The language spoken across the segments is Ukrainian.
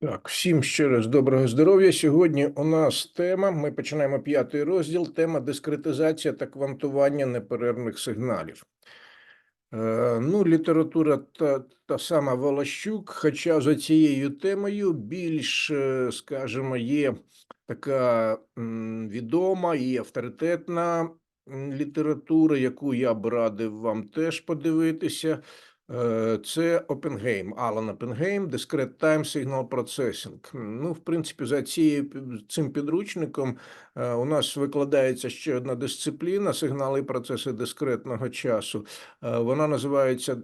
Так, всім ще раз доброго здоров'я. Сьогодні у нас тема. Ми починаємо п'ятий розділ. Тема дискретизація та квантування неперервних сигналів. Е, ну, література та, та сама Волощук, хоча за цією темою більш, е, скажімо, є така відома і авторитетна література, яку я б радив вам теж подивитися. Е, Це Опенгейм, Алан Опенгейм, Discrete Time Signal Processing. Ну, в принципі, за цією цим підручником е, у нас викладається ще одна дисципліна сигнали і процеси дискретного часу. Е, Вона називається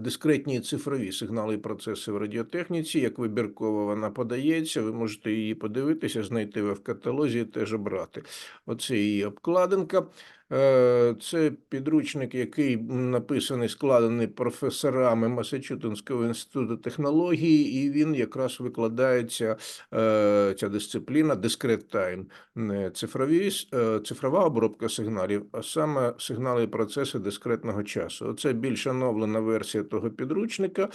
дискретні цифрові сигнали і процеси в радіотехніці. Як вибірково вона подається, ви можете її подивитися, знайти в каталозі і теж обрати. Оце її обкладинка. Е, Це підручник, який написаний, складений професорами Масачусетського інституту технології, і він якраз викладається е, ця дисципліна Discrete Time. Не цифрові, е, цифрова обробка сигналів, а саме сигнали і процеси дискретного часу. Оце більш оновлена версія того підручника.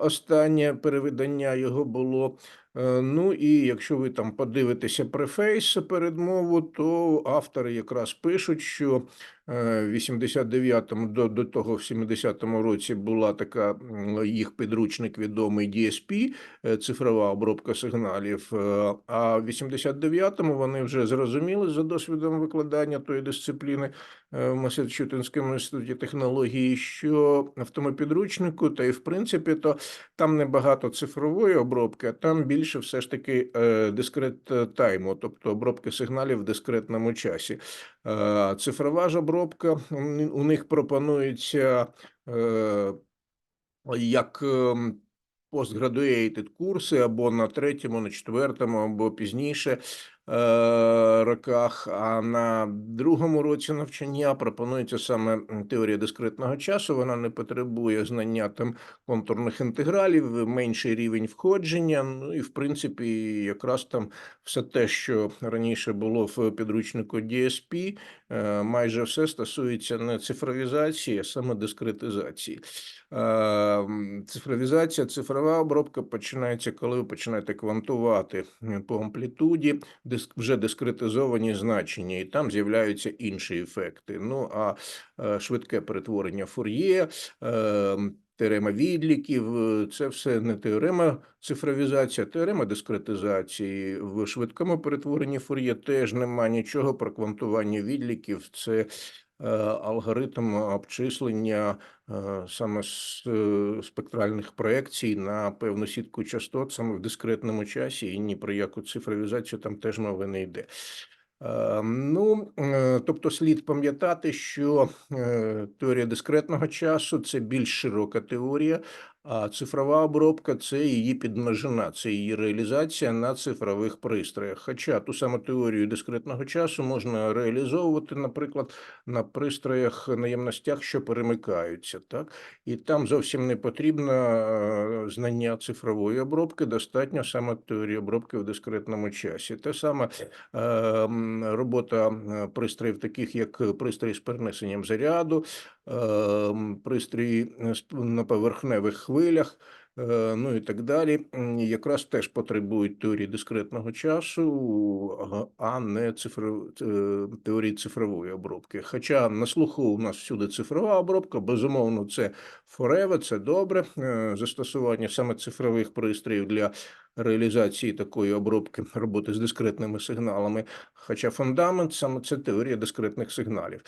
Останнє перевидання його було. Е, Ну і якщо ви там подивитеся префейс передмову, то автори якраз пишуть, що е, в 89-му до, до того в 70-му році була така їх підручник відомий DSP, е, цифрова обробка сигналів. А в 89-му вони вже зрозуміли за досвідом викладання тої дисципліни в Масачусетському інституті технології, що в тому підручнику, та й в принципі, то там небагато цифрової обробки, а там більше все ж таки е, дискрет е, тайму, тобто обробки сигналів в дискретному часі. Е, Цифрова ж обробка у них пропонується як постградуейтед курси або на третьому, на четвертому, або пізніше роках. А на другому році навчання пропонується саме теорія дискретного часу. Вона не потребує знання там контурних інтегралів, менший рівень входження. Ну і в принципі, якраз там все те, що раніше було в підручнику DSP, е, майже все стосується не цифровізації, а саме дискретизації. Е, Цифровізація, цифрова обробка починається, коли ви починаєте квантувати е, по амплітуді вже дискретизовані значення, і там з'являються інші ефекти. Ну а е, швидке перетворення Фур'є, е, теорема відліків, е, це все не теорема цифровізації, а теорема дискретизації. В швидкому перетворенні Фур'є теж нема нічого про квантування відліків. Це алгоритм обчислення е, саме е, спектральних проекцій на певну сітку частот саме в дискретному часі, і ні про яку цифровізацію там теж мови не йде. Е, Ну, е, тобто слід пам'ятати, що е, теорія дискретного часу це більш широка теорія, а цифрова обробка це її підмножина, це її реалізація на цифрових пристроях. Хоча ту саму теорію дискретного часу можна реалізовувати, наприклад, на пристроях наємностях, що перемикаються, так і там зовсім не потрібно е, знання цифрової обробки, достатньо саме теорії обробки в дискретному часі. Те саме е, робота е, пристроїв, таких як пристрої з перенесенням заряду, пристрої е, на поверхневих хвилях. е, Ну і так далі, якраз теж потребують теорії дискретного часу, а не цифров... е, теорії цифрової обробки. Хоча на слуху у нас всюди цифрова обробка, безумовно, це forever, це добре. Застосування саме цифрових пристроїв для реалізації такої обробки роботи з дискретними сигналами. Хоча фундамент саме це теорія дискретних сигналів.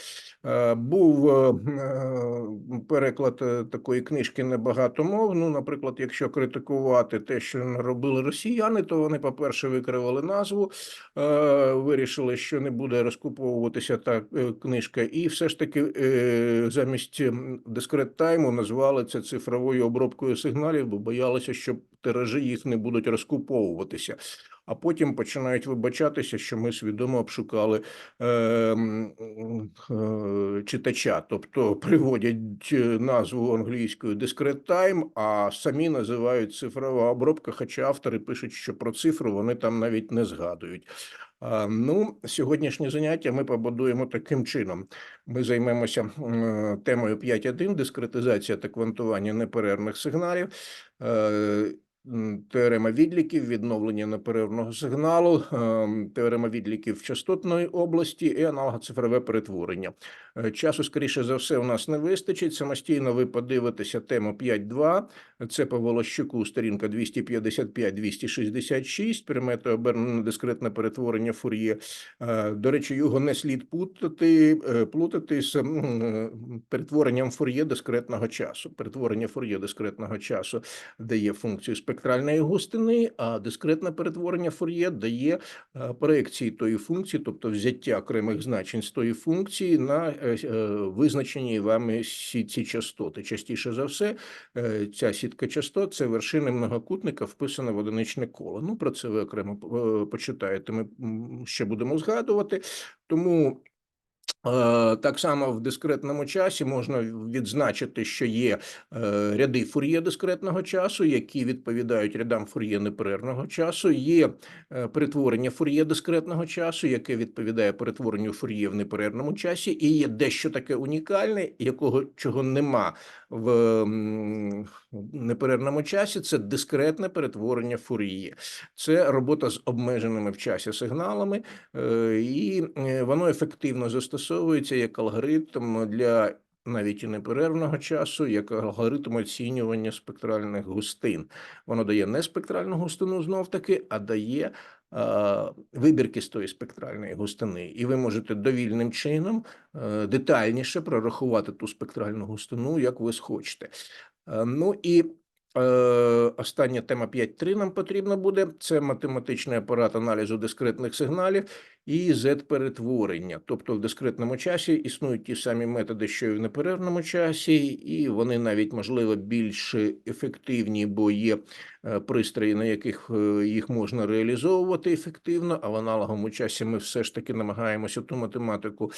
Е, Був е, е, переклад такої книжки небагато мов. Ну, наприклад, якщо критикувати те, що робили росіяни, то вони, по-перше, викривали назву, вирішили, що не буде розкуповуватися та книжка, і все ж таки замість дискрет тайму назвали це цифровою обробкою сигналів, бо боялися, що тиражі їх не будуть розкуповуватися. А потім починають вибачатися, що ми свідомо обшукали е, е, читача, тобто приводять е, назву англійською Discrete Time, а самі називають цифрова обробка, хоча автори пишуть, що про цифру вони там навіть не згадують. Ну, сьогоднішнє заняття ми побудуємо таким чином. Ми займемося темою 5.1 дискретизація та квантування неперервних сигналів. Теорема відліків, відновлення неперервного сигналу, ем, теорема відліків частотної області і аналогоцифрове перетворення. Е, Часу, скоріше за все, у нас не вистачить. Самостійно ви подивитеся тему 5.2. Це по Волощуку, сторінка 255-266, пряме та обернене дискретне перетворення Фур'є. Е, До речі, його не слід плутати, е, плутати з перетворенням Фур'є дискретного часу. Перетворення Фур'є дискретного часу дає функцію спектральної густини, а дискретне перетворення Фур'є дає проекції тої функції, тобто взяття окремих значень з тої функції на визначені вами всі ці частоти. Частіше за все, е, ця сітка частот це вершини многокутника, вписана в одиничне коло. Ну про це ви окремо е, почитаєте. Ми ще будемо згадувати. Тому Е, Так само в дискретному часі можна відзначити, що є е, ряди фур'є дискретного часу, які відповідають рядам фур'є неперервного часу. Є е, перетворення фур'є дискретного часу, яке відповідає перетворенню фур'є в неперервному часі, і є дещо таке унікальне, якого чого нема в неперервному часі. Це дискретне перетворення фур'є. Це робота з обмеженими в часі сигналами. Е, і е, воно ефективно застосовується як алгоритм для навіть і неперервного часу, як алгоритм оцінювання спектральних густин. Воно дає не спектральну густину знов таки, а дає е, вибірки з тої спектральної густини. І ви можете довільним чином детальніше прорахувати ту спектральну густину, як ви схочете. Е, Ну і Е, Остання тема 5.3 нам потрібна буде. Це математичний апарат аналізу дискретних сигналів і Z-перетворення. Тобто в дискретному часі існують ті самі методи, що і в неперервному часі, і вони навіть, можливо, більш ефективні, бо є е, пристрої, на яких е, їх можна реалізовувати ефективно, а в аналоговому часі ми все ж таки намагаємося ту математику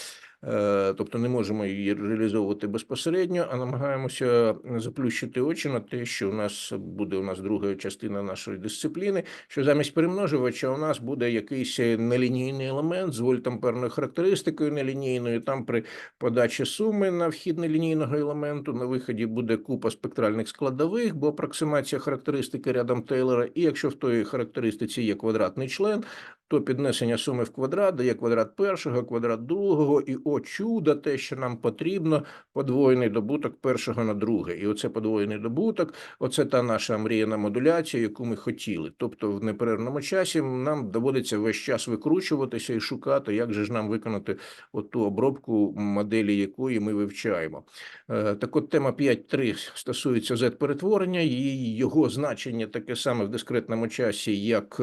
Е, тобто не можемо її реалізовувати безпосередньо, а намагаємося заплющити очі на те, що у нас буде у нас друга частина нашої дисципліни, що замість перемножувача у нас буде якийсь нелінійний елемент з вольтамперною характеристикою нелінійною. Там при подачі суми на вхід нелінійного елементу на виході буде купа спектральних складових, бо апроксимація характеристики рядом Тейлора, і якщо в тої характеристиці є квадратний член, то піднесення суми в квадрат дає квадрат першого, квадрат другого, і о чудо, те, що нам потрібно, подвоєний добуток першого на друге. І оце подвоєний добуток, оце та наша мріяна модуляція, яку ми хотіли. Тобто в неперервному часі нам доводиться весь час викручуватися і шукати, як же ж нам виконати оту обробку, моделі якої ми вивчаємо. Е, Так от тема 5.3 стосується Z-перетворення, і його значення таке саме в дискретному часі, як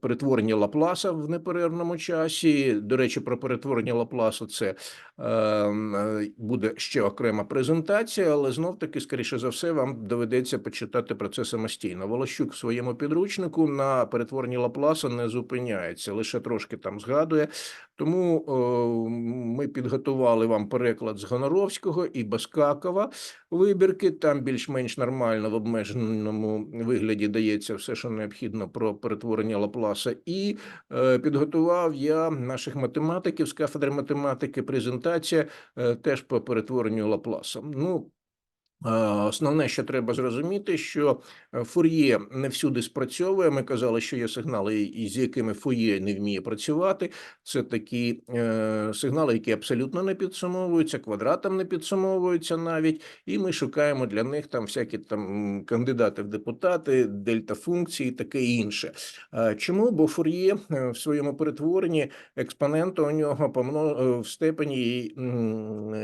перетворення Лапласа в неперервному часі. До речі, про перетворення Лапласа це е, е, буде ще окрема презентація, але знов таки, скоріше за все, вам доведеться почитати про це самостійно. Волощук в своєму підручнику на перетворенні Лапласа не зупиняється, лише трошки там згадує. Тому е, ми підготували вам переклад з Гоноровського і Баскакова вибірки. Там більш-менш нормально в обмеженому вигляді дається все, що необхідно про перетворення Лапласа. І е, підготував я наших математиків з кафедри математики. Презентація е, теж по перетворенню Лапласа. Ну, Основне, що треба зрозуміти, що е, Фур'є не всюди спрацьовує. Ми казали, що є сигнали, із якими Фур'є не вміє працювати. Це такі е, сигнали, які абсолютно не підсумовуються, квадратом не підсумовуються навіть, і ми шукаємо для них там всякі там кандидати в депутати, дельта функції, і таке інше. Е, Чому? Бо Фур'є е, в своєму перетворенні експонента у нього помно- е, в степені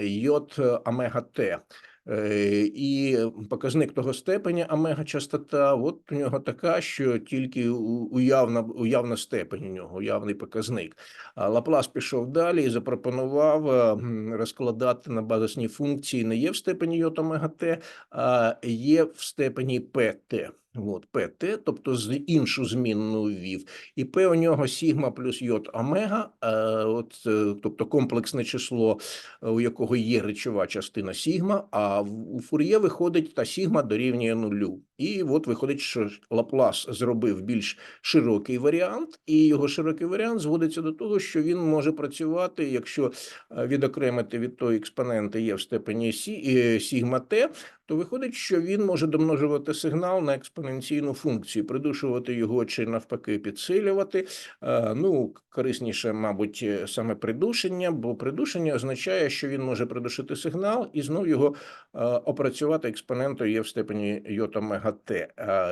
йод омега Т. Е, І показник того степеня омега частота, от у нього така, що тільки уявна, уявна степень у нього, уявний показник. А Лаплас пішов далі і запропонував е, розкладати на базисні функції не є в степені йод омега Т, а є в степені ПТ. От, ПТ, тобто з іншу змінну ввів, і П у нього сігма плюс йод омега, е, от, е, тобто комплексне число, е, у якого є речова частина сігма, а у Фур'є виходить та сігма дорівнює нулю. І от виходить, що Лаплас зробив більш широкий варіант, і його широкий варіант зводиться до того, що він може працювати, якщо відокремити від того експонента є в степені сі, сігма Т, то виходить, що він може домножувати сигнал на експоненційну функцію, придушувати його чи навпаки підсилювати. Е, Ну, корисніше, мабуть, е, саме придушення, бо придушення означає, що він може придушити сигнал і знов його е, опрацювати експонентою є в степені йота омега Т.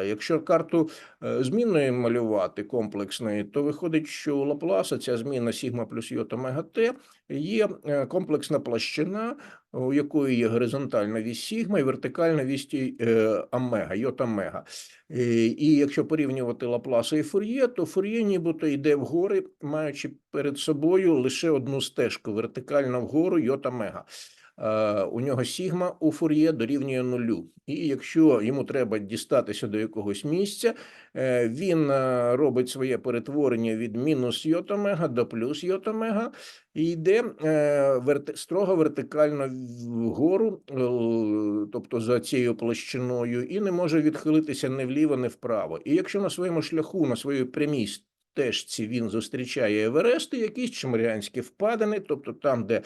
Якщо карту змінної малювати комплексної, то виходить, що у Лапласа ця зміна сігма плюс йота омега Т є е, комплексна площина, у якої є горизонтальна вісь сігма і вертикальна вісь е, омега, йот омега. Е, І якщо порівнювати Лапласа і Фур'є, то Фур'є нібито йде вгори, маючи перед собою лише одну стежку вертикально вгору йот омега. Е, У нього сігма у Фур'є дорівнює нулю. І якщо йому треба дістатися до якогось місця, е, він е, робить своє перетворення від мінус йот омега до плюс йот омега, і йде строго вертикально вгору, тобто за цією площиною, і не може відхилитися ні вліво, ні вправо. І якщо на своєму шляху, на своїй прямій стежці він зустрічає Еверести, якісь чимаріанські впадини, тобто там, де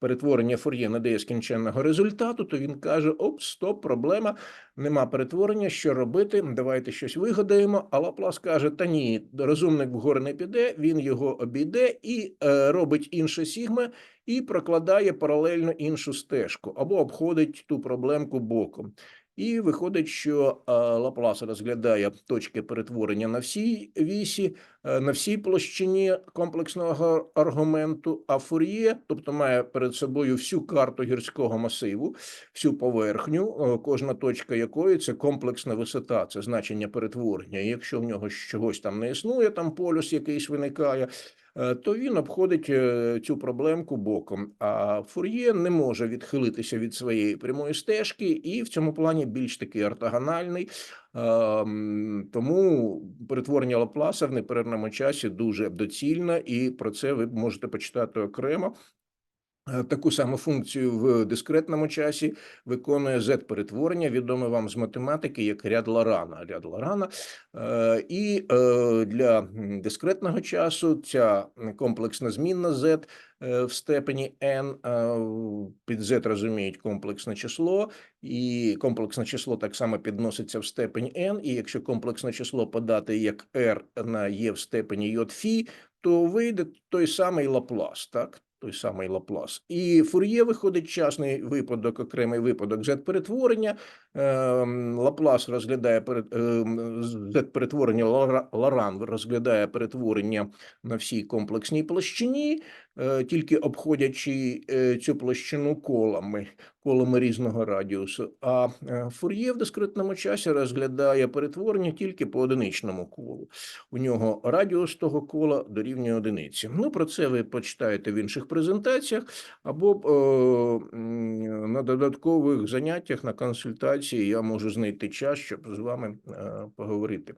перетворення Фур'є не дає скінченного результату, то він каже: оп, стоп, проблема, нема перетворення, що робити, давайте щось вигадаємо. А Лаплас каже: та ні, розумник вгору не піде, він його обійде і е, робить інше сігме. і прокладає паралельно іншу стежку або обходить ту проблемку боком. І виходить, що е, Лаплас розглядає точки перетворення на всій вісі, е, на всій площині комплексного аргументу, а Фур'є, тобто має перед собою всю карту гірського масиву, всю поверхню, е, кожна точка якої це комплексна висота, це значення перетворення. І якщо в нього чогось там не існує, там полюс якийсь виникає, то він обходить е, цю проблемку боком. А Фур'є не може відхилитися від своєї прямої стежки, і в цьому плані більш такий ортогональний. Ем, Тому перетворення Лапласа в неперервному часі дуже доцільне, і про це ви можете почитати окремо. Е, Таку саму функцію в дискретному часі виконує Z-перетворення, відоме вам з математики як ряд Лорана. Ряд Лорана. Е, І е, для дискретного часу ця комплексна змінна Z в степені n, під Z розуміють комплексне число, і комплексне число так само підноситься в степень n, і якщо комплексне число подати як r на e в степені j фі, то вийде той самий Лаплас, так? Той самий Лаплас. І Фур'є виходить частний випадок, окремий випадок Z-перетворення. Ем, Лаплас розглядає ем, Z-перетворення, Лоран розглядає перетворення на всій комплексній площині, тільки обходячи е, цю площину колами, колами різного радіусу. А е, Фур'є в дискретному часі розглядає перетворення тільки по одиничному колу. У нього радіус того кола дорівнює одиниці. Ну, про це ви почитаєте в інших презентаціях або е, на додаткових заняттях на консультації я можу знайти час, щоб з вами е, поговорити.